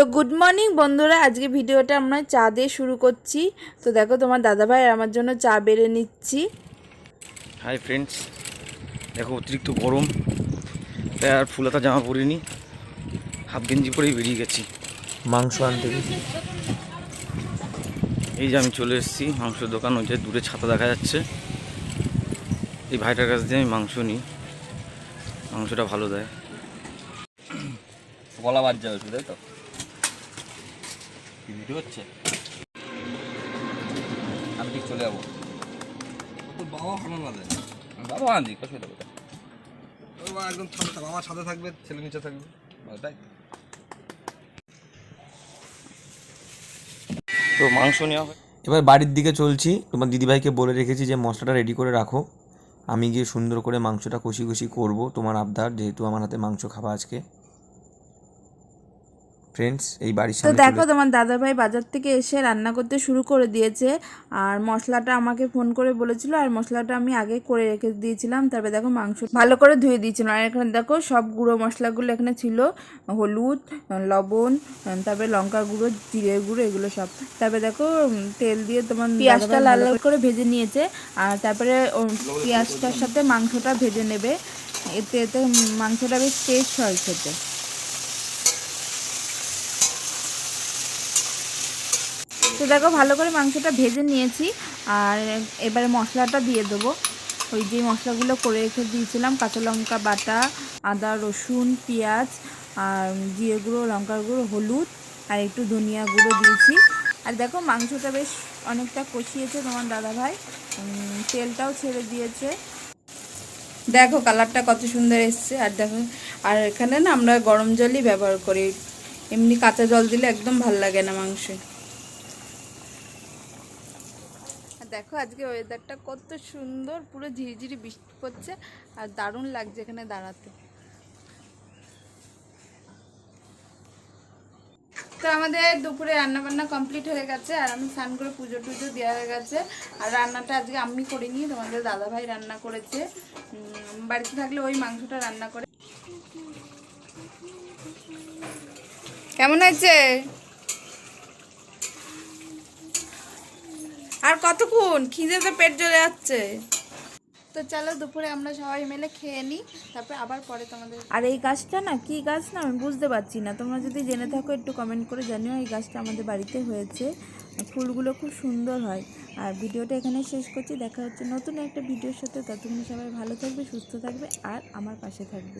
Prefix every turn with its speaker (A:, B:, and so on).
A: তো good morning বন্ধুরা আজকে ভিডিওটা আমরা চা দিয়ে শুরু করছি। তো দেখো তোমার দাদাভাই আর আমার জন্য চা বেড়ে নিচ্ছি।
B: হাই ফ্রেন্ডস দেখো অতিরিক্ত গরম তাই আর ফুলাতা জামা পরিনি। হাফ গেঞ্জি পরেই বেরিয়ে গেছি।
C: মাংস আনতে গেছি।
B: এই যে আমি চলে এসেছি মাংসের দোকান ওই যে দূরে ছাতা দেখা যাচ্ছে। এই ভাইটার কাছ দিয়ে আমি মাংস নিই। মাংসটা ভালো দেয়। গলা বাদ যাবে শুধু তাই তো? হচ্ছে? আমি ঠিক চলে যাব।
D: তোর বাবা ভালো না দেয়
B: বাবা আনছি অসুবিধা কোথায়
D: তোর বাবা একদম থাকবে সাথে থাকবে, ছেলে নিচে থাকবে।
B: তো মাংস নেওয়া হয়
C: এবার বাড়ির দিকে চলছি। তোমার দিদিভাইকে বলে রেখেছি যে মশলাটা রেডি করে রাখো। আমি গিয়ে সুন্দর করে মাংসটা কষি কষি করব। তোমার আবদার, যেহেতু আমার হাতে মাংস খাবা আজকে। ফ্রেন্ডস এই বাড়ির
A: তো দেখো তোমার দাদাভাই বাজার থেকে এসে রান্না করতে শুরু করে দিয়েছে আর মশলাটা আমাকে ফোন করে বলেছিল আর মশলাটা আমি আগে করে রেখে দিয়েছিলাম তারপরে দেখো মাংস ভালো করে ধুয়ে দিয়েছিলাম। আর এখানে দেখো সব গুঁড়ো মশলাগুলো এখানে ছিল হলুদ লবণ তারপরে লঙ্কা গুঁড়ো জিরে গুঁড়ো এগুলো সব। তারপরে দেখো তেল দিয়ে তোমার পেঁয়াজটা লাল লাল করে ভেজে নিয়েছে আর তারপরে ও পেঁয়াজটার সাথে মাংসটা ভেজে নেবে। এতে এতে মাংসটা বেশ টেস্ট হয় খেতে। তো দেখো ভালো করে মাংসটা ভেজে নিয়েছি আর এবারে মশলাটা দিয়ে দেবো। ওই যে মশলাগুলো করে রেখে দিয়েছিলাম, কাঁচা লঙ্কা বাটা, আদা, রসুন, পেঁয়াজ, আর জিরে গুঁড়ো, লঙ্কার গুঁড়ো, হলুদ, আর একটু ধনিয়া গুঁড়ো দিয়েছি। আর দেখো মাংসটা বেশ অনেকটা কষিয়েছে তোমার দাদাভাই। তেলটাও ছেড়ে দিয়েছে। দেখো কালারটা কত সুন্দর এসছে। আর দেখো, আর এখানে না আমরা গরম জলই ব্যবহার করি। এমনি কাঁচা জল দিলে একদম ভালো লাগে না মাংসে আর দেখো আজকে ওয়েদারটা কত সুন্দর, পুরো ঝিরিঝিরি বৃষ্টি পড়ছে আর দারুণ লাগছে এখানে দাঁড়াতে। তো আমাদের দুপুরে রান্না বান্না কমপ্লিট হয়ে গেছে আর আমি স্নান করে পুজো টুজো দেওয়া হয়ে গেছে। আর রান্নাটা আজকে আমি করিনি, তোমাদের দাদাভাই রান্না করেছে। বাড়িতে থাকলে ওই মাংসটা রান্না করে। কেমন হয়েছে? আর কতক্ষণ? খিদে তো পেট জ্বলে যাচ্ছে। তো চলো দুপুরে আমরা সবাই মিলে খেয়ে নিই তারপরে আবার পরে তোমাদের আর এই গাছটা না কি গাছ না আমি বুঝতে পারছি না। তোমরা যদি জেনে থাকো একটু কমেন্ট করে জানিও এই গাছটা আমাদের বাড়িতে হয়েছে। ফুলগুলো খুব সুন্দর হয়। আর ভিডিওটা এখানে শেষ করছি। দেখা হচ্ছে নতুন একটা ভিডিওর সাথে। ততক্ষণ সবাই ভালো থাকবে সুস্থ থাকবে আর আমার পাশে থাকবে।